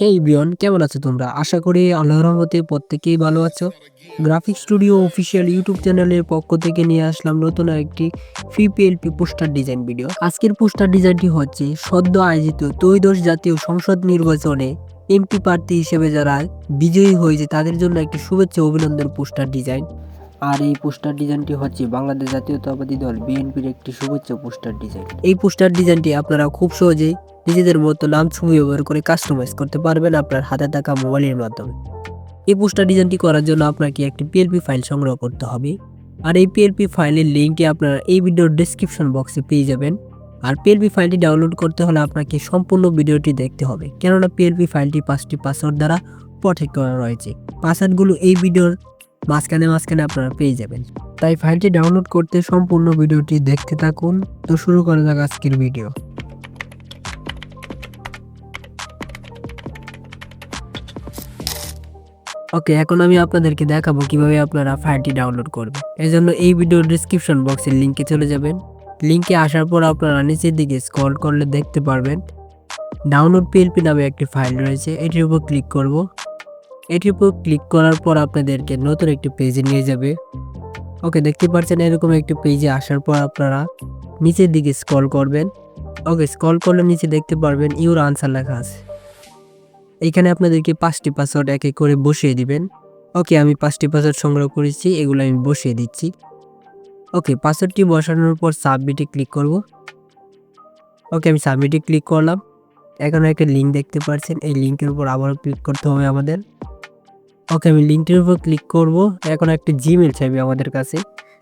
হেই বিয়ন কেমন আছো তোমরা? আশা করি আল্লাহর রহমতে প্রত্যেকেই ভালো আছো। গ্রাফিক স্টুডিও অফিসিয়াল ইউটিউব চ্যানেলের পক্ষ থেকে নিয়ে আসলাম নতুন একটি free PLP poster design video আজকের পোস্টার ডিজাইনটি হচ্ছে সদ্য আয়োজিত ত্রয়োদশ জাতীয় সংসদ নির্বাচনে এমপি প্রার্থী হিসেবে যারা বিজয়ী হয়েছে, তাদের জন্য একটি শুভেচ্ছা অভিনন্দন পোস্টার ডিজাইন আর এই পোস্টার ডিজাইনটি হচ্ছে বাংলাদেশ জাতীয়তাবাদী দল বিএনপির একটি শুভেচ্ছা পোস্টার ডিজাইন এই পোস্টার ডিজাইনটি আপনারা খুব সহজেই নিজেদের মতো নাম ছবি ব্যবহার করে কাস্টমাইজ করতে পারবেন আপনার হাতে থাকা মোবাইলের মাধ্যমে। এই পোস্টার ডিজাইনটি করার জন্য আপনাকে একটি পিএলপি ফাইল সংগ্রহ করতে হবে। আর এই পিএলপি ফাইলের লিঙ্কটি আপনারা এই ভিডিওর ডিসক্রিপশন বক্সে পেয়ে যাবেন। আর পিএলপি ফাইলটি ডাউনলোড করতে হলে আপনাকে সম্পূর্ণ ভিডিওটি দেখতে হবে। কেননা পিএলপি ফাইলটি পাঁচটি পাসওয়ার্ড দ্বারা প্রটেক্ট করা রয়েছে। পাসওয়ার্ডগুলো এই ভিডিওর মাঝখানে মাঝখানে আপনারা পেয়ে যাবেন। তাই ফাইলটি ডাউনলোড করতে সম্পূর্ণ ভিডিওটি দেখতে থাকুন। তো শুরু করা যাক আজকের ভিডিও ওকে, এখন আমি আপনাদেরকে দেখাবো কীভাবে আপনারা ফাইলটি ডাউনলোড করবেন। এই জন্য এই ভিডিওর ডিসক্রিপশন বক্সের লিঙ্কে চলে যাবেন। লিঙ্কে আসার পর আপনারা নিচের দিকে স্ক্রল করলে দেখতে পারবেন ডাউনলোড পিএলপি নামে একটি ফাইল রয়েছে। এটির উপর ক্লিক করব। এটির উপর ক্লিক করার পর আপনাদেরকে নতুন একটি পেজে নিয়ে যাবে। ওকে, দেখতে পাচ্ছেন এরকম একটি পেজে আসার পর আপনারা নিচের দিকে স্ক্রল করবেন। ওকে স্ক্রল করলে নিচে দেখতে পারবেন ইউর আনসার লেখা আছে। এইখানে আপনাদেরকে পাঁচটি পাসওয়ার্ড এক এক করে বসিয়ে দিবেন। ওকে, আমি পাঁচটি পাসওয়ার্ড সংগ্রহ করেছি, এগুলো আমি বসিয়ে দিচ্ছি। ওকে পাসওয়ার্ডটি বসানোর পর সাবমিটে ক্লিক করব। ওকে, আমি সাবমিটে ক্লিক করলাম। এখানে একটা লিঙ্ক দেখতে পাচ্ছেন, এই লিঙ্কের উপর আবারও ক্লিক করতে হবে আমাদের। ওকে, আমি লিঙ্কটির উপর ক্লিক করব। এখন একটা জিমেল চাইবে আমাদের কাছে।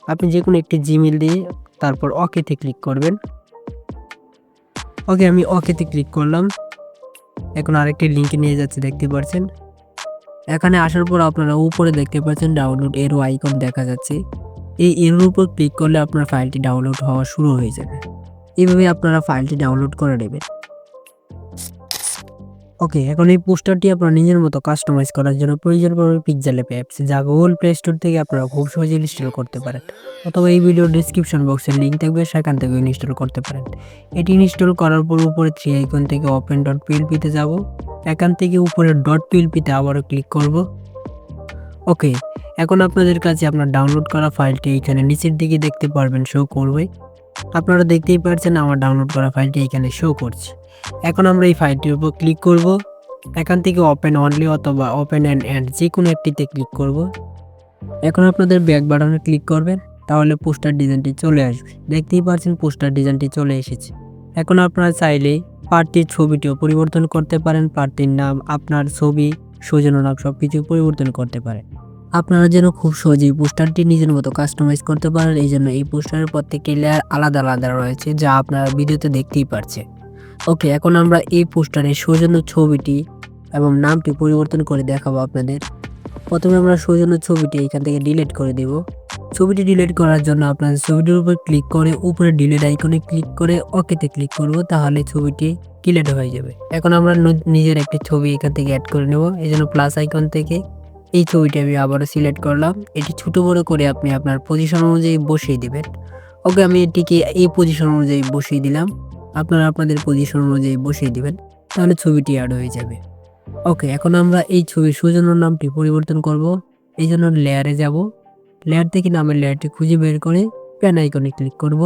আপনি যে কোনো একটি জিমেল দিয়ে তারপর ওকেতে ক্লিক করবেন। ওকে, আমি ওকেতে ক্লিক করলাম। এখন আরেকটি লিঙ্কে নিয়ে যাচ্ছে, দেখতে পাচ্ছেন এখানে আসার পর আপনারা উপরে দেখতে পাচ্ছেন ডাউনলোড এরো আইকন দেখা যাচ্ছে। এই এরোর উপর ক্লিক করলে আপনার ফাইলটি ডাউনলোড হওয়া শুরু হয়ে যাবে। এইভাবে আপনারা ফাইলটি ডাউনলোড করে নেবেন। ওকে এখন এই পোস্টারটি আপনার নিজের মতো কাস্টমাইজ করার জন্য প্রয়োজন পড়বে পিকজাল অ্যাপ অ্যাপস যা গুগল প্লে স্টোর থেকে আপনারা খুব সহজে ইনস্টল করতে পারেন। অথবা এই ভিডিওর ডিসক্রিপশন বক্সের লিঙ্ক থাকবে, সেখান থেকে ইনস্টল করতে পারেন। এটি ইনস্টল করার পর উপরে থ্রি আইকন থেকে ওপেন ডট পিএলপিতে যাব। এখান থেকে উপরে ডট পিএলপিতে আবারও ক্লিক করব। ওকে এখন আপনাদের কাছে আপনার ডাউনলোড করা ফাইলটি এখানে নিচের দিকে দেখতে পারবেন শো করবে। আপনারা দেখতেই পারছেন আমার ডাউনলোড করা ফাইলটি এখানে শো করছে। এখন আমরা এই ফাইলটির উপর ক্লিক করব। এখান থেকে ওপেন অনলি অথবা ওপেন অ্যান্ড অ্যান্ড যে কোনো একটিতে ক্লিক করব। এখন আপনাদের ব্যাক বাটনে ক্লিক করবেন, তাহলে পোস্টার ডিজাইনটি চলে আসবে। দেখতেই পাচ্ছেন পোস্টার ডিজাইনটি চলে এসেছে। এখন আপনারা চাইলে পার্টির ছবিটিও পরিবর্তন করতে পারেন, পার্টির নাম, আপনার ছবি, সৌজন্য নাম সব কিছু পরিবর্তন করতে পারেন। আপনারা যেন খুব সহজেই পোস্টারটি নিজের মতো কাস্টমাইজ করতে পারেন এই জন্য এই পোস্টারের প্রত্যেকটি লেয়ার আলাদা আলাদা রয়েছে, যা আপনারা ভিডিওতে দেখতেই পারছেন। ওকে, এখন আমরা এই পোস্টারের সৌজন্য ছবিটি এবং নামটি পরিবর্তন করে দেখাবো আপনাদের। প্রথমে আমরা সৌজন্য ছবিটি এখান থেকে ডিলিট করে দেব। ছবিটি ডিলিট করার জন্য আপনাদের ছবিটির উপর ক্লিক করে উপরে ডিলিট আইকনে ক্লিক করে ওকেতে ক্লিক করব, তাহলে ছবিটি ডিলিট হয়ে যাবে। এখন আমরা নিজের একটি ছবি এখান থেকে অ্যাড করে নেব। এই জন্য প্লাস আইকন থেকে এই ছবিটি আমি আবারও সিলেক্ট করলাম। এটি ছোট বড় করে আপনি আপনার পজিশন অনুযায়ী বসিয়ে দিবেন। ওকে, আমি এটিকে এই পজিশন অনুযায়ী বসিয়ে দিলাম। আপনারা আপনাদের পজিশন অনুযায়ী বসিয়ে দিবেন, তাহলে ছবিটি অ্যাড হয়ে যাবে। ওকে এখন আমরা এই ছবির সৌজন্য নামটি পরিবর্তন করব। এই জন্য লেয়ারে যাব। লেয়ার থেকে নামের লেয়ারটি খুঁজে বের করে প্যান আইকনে ক্লিক করব।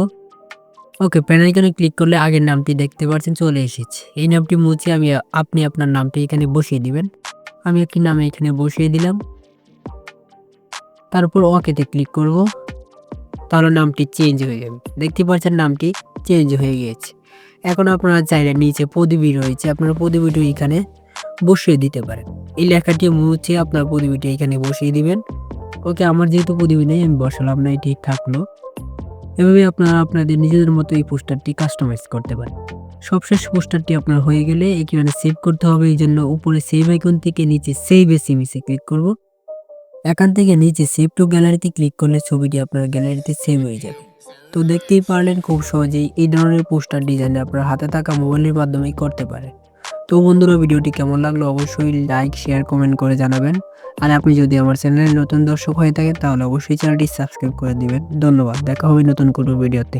ওকে প্যান আইকনে ক্লিক করলে আগের নামটি দেখতে পাচ্ছেন, চলে এসেছে। এই নামটি মুছে আমি, আপনি আপনার নামটি এখানে বসিয়ে দিবেন। আমি একটি নামে এখানে বসিয়ে দিলাম। তারপর ওকেতে ক্লিক করব। তাহলে নামটি চেঞ্জ হয়ে যাবে। দেখতে পাচ্ছেন নামটি চেঞ্জ হয়ে গিয়েছে। এখন আপনারা চাইলে নিচে পদবি রয়েছে, আপনারা পদবিটি এখানে বসিয়ে দিতে পারেন। এই লেখাটি মুছে আপনার পদবিটি এখানে বসিয়ে দিবেন। ওকে, আমার যেহেতু পদবি নেই, আমি বসালাম না, এটি থাকল। এভাবে আপনারা আপনাদের নিজেদের মতো এই পোস্টারটি কাস্টমাইজ করতে পারেন। সবশেষ পোস্টারটি আপনার হয়ে গেলে এখানে সেভ করতে হবে, এই জন্য উপরে সেভ আইকন থেকে নিচে সেভ এস ইমেজে ক্লিক করব। এখান থেকে নিচে সেভ টু গ্যালারিতে ক্লিক করলে ছবিটি আপনার গ্যালারিতে সেভ হয়ে যাবে। তো দেখতেই পারলেন খুব সহজেই এই ধরনের পোস্টার ডিজাইন আপনার হাতে থাকা মোবাইলের মাধ্যমেই করতে পারে। তো বন্ধুরা, ভিডিওটি কেমন লাগল অবশ্যই লাইক শেয়ার কমেন্ট করে জানাবেন। আর আপনি যদি আমার চ্যানেলে নতুন দর্শক হয়ে থাকেন, তাহলে অবশ্যই চ্যানেলটি সাবস্ক্রাইব করে দিবেন। ধন্যবাদ, দেখা হবে নতুন কোনো ভিডিওতে